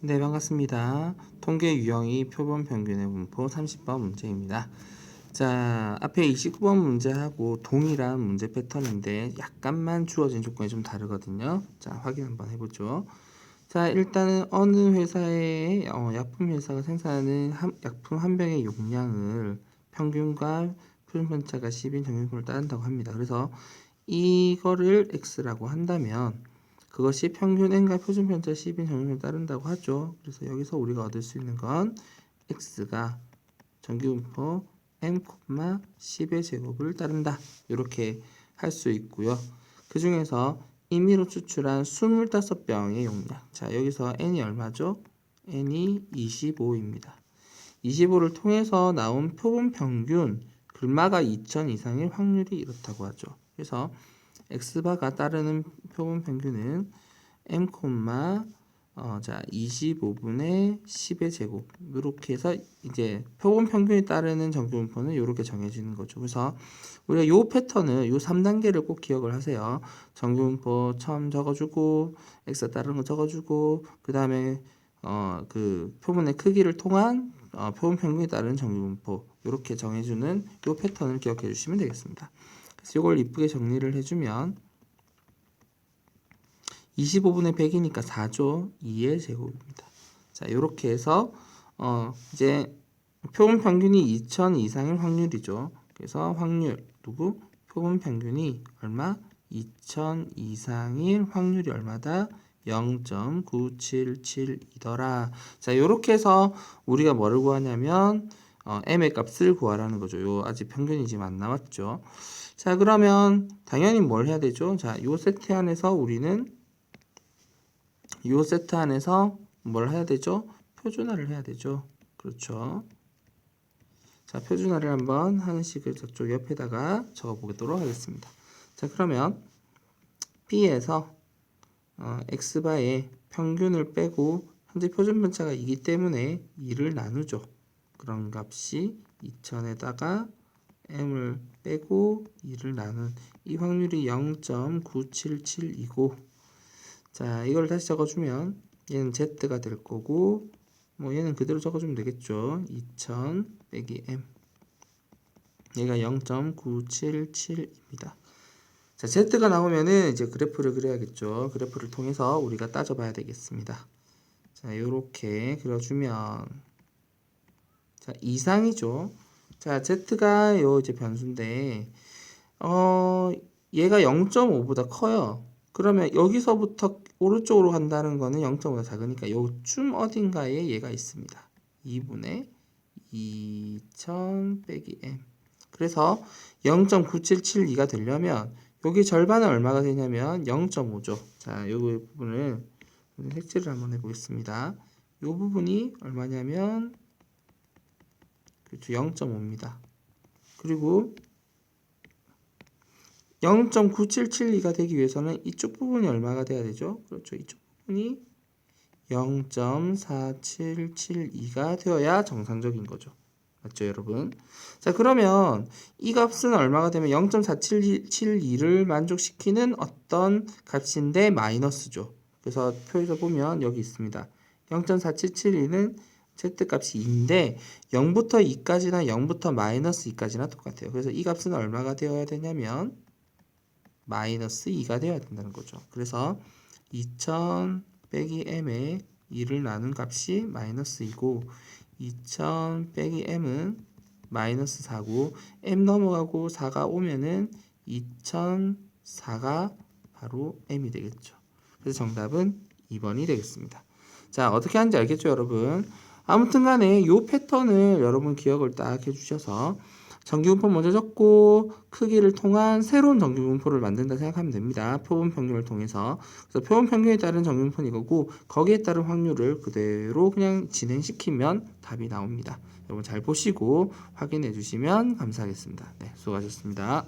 네, 반갑습니다. 통계 유형이 표본 평균의 분포 30번 문제입니다. 자, 앞에 29번 문제하고 동일한 문제 패턴인데 약간만 주어진 조건이 좀 다르거든요. 자, 확인 한번 해보죠. 자, 일단은 어느 회사의 어, 약품 회사가 생산하는 한- 약품 한 병의 용량을 평균과 표준 편차가 10인 정규분포를 따른다고 합니다. 그래서 이거를 x라고 한다면 그것이 평균 n과 표준 편차 10인 정규분포를 따른다고 하죠. 그래서 여기서 우리가 얻을 수 있는 건 x가 정규분포 m, 10의 제곱을 따른다. 이렇게 할 수 있고요. 그 중에서 임의로 추출한 25병의 용량. 자, 여기서 n이 얼마죠? n이 25입니다. 25를 통해서 나온 표본 평균 글마가 2000 이상일 확률이 이렇다고 하죠. 그래서 x바가 따르는 표본 평균은 m, 어, 자, 25분의 10의 제곱 이렇게 해서 이제 표본 평균이 따르는 정규분포는 이렇게 정해지는 거죠. 그래서 우리가 요 패턴을 요 3단계를 꼭 기억을 하세요. 정규분포 처음 적어주고 x 따르는 거 적어주고 그 다음에 어, 그 표본의 크기를 통한 어, 표본 평균이 따르는 정규분포 이렇게 정해주는 요 패턴을 기억해 주시면 되겠습니다. 이걸 이쁘게 정리를 해주면 25분의 100이니까 4조 2의 제곱입니다. 자, 이렇게 해서 어, 이제 표본 평균이 2000 이상일 확률이죠. 그래서 확률 누구? 표본 평균이 얼마? 2000 이상일 확률이 얼마다? 0.9772더라. 자, 이렇게 해서 우리가 뭐를 구하냐면 어, m의 값을 구하라는 거죠. 요 아직 평균이 지금 안 나왔죠. 자, 그러면 당연히 뭘 해야 되죠? 자, 요 세트 안에서 우리는 요 세트 안에서 뭘 해야 되죠? 표준화를 해야 되죠. 그렇죠. 자, 표준화를 한번 하는 식을 저쪽 옆에다가 적어 보도록 하겠습니다. 자, 그러면 B에서 어, x바의 평균을 빼고 현재 표준 편차가 2기 때문에 2를 나누죠. 그런 값이 2000에다가 m을 빼고 2를 나눈 이 확률이 0.9772고 자, 이걸 다시 적어주면 얘는 z가 될 거고 뭐 얘는 그대로 적어주면 되겠죠. 2000 빼기 m 얘가 0.977입니다. 자, z가 나오면은 이제 그래프를 그려야겠죠. 그래프를 통해서 우리가 따져봐야 되겠습니다. 자, 요렇게 그려주면 자, 이상이죠. 자, z가 요 이제 변수인데 어, 얘가 0.5보다 커요. 그러면 여기서부터 오른쪽으로 간다는 거는 0.5보다 작으니까 요쯤 어딘가에 얘가 있습니다. 2분의 2000 빼기 m. 그래서 0.9772가 되려면 여기 절반은 얼마가 되냐면 0.5죠. 자, 이 부분을 색칠을 한번 해보겠습니다. 이 부분이 얼마냐면 그렇죠. 0.5입니다. 그리고 0.9772가 되기 위해서는 이쪽 부분이 얼마가 돼야 되죠? 그렇죠. 이쪽 부분이 0.4772가 되어야 정상적인 거죠. 맞죠, 여러분? 자, 그러면 이 값은 얼마가 되면 0.4772를 만족시키는 어떤 값인데 마이너스죠. 그래서 표에서 보면 여기 있습니다. 0.4772는 z값이 2인데 0부터 2까지나 0부터 마이너스 2까지나 똑같아요. 그래서 이 값은 얼마가 되어야 되냐면 마이너스 2가 되어야 된다는 거죠. 그래서 2000 빼기 m에 2를 나눈 값이 마이너스 2고 2000 빼기 m은 마이너스 4고 m 넘어가고 4가 오면은 2004가 바로 m이 되겠죠. 그래서 정답은 2번이 되겠습니다. 자, 어떻게 하는지 알겠죠, 여러분? 아무튼 간에 요 패턴을 여러분 기억을 딱 해주셔서 정규분포 먼저 적고 크기를 통한 새로운 정규분포를 만든다 생각하면 됩니다. 표본 평균을 통해서. 그래서 표본 평균에 따른 정규분포는 이거고 거기에 따른 확률을 그대로 그냥 진행시키면 답이 나옵니다. 여러분 잘 보시고 확인해 주시면 감사하겠습니다. 네, 수고하셨습니다.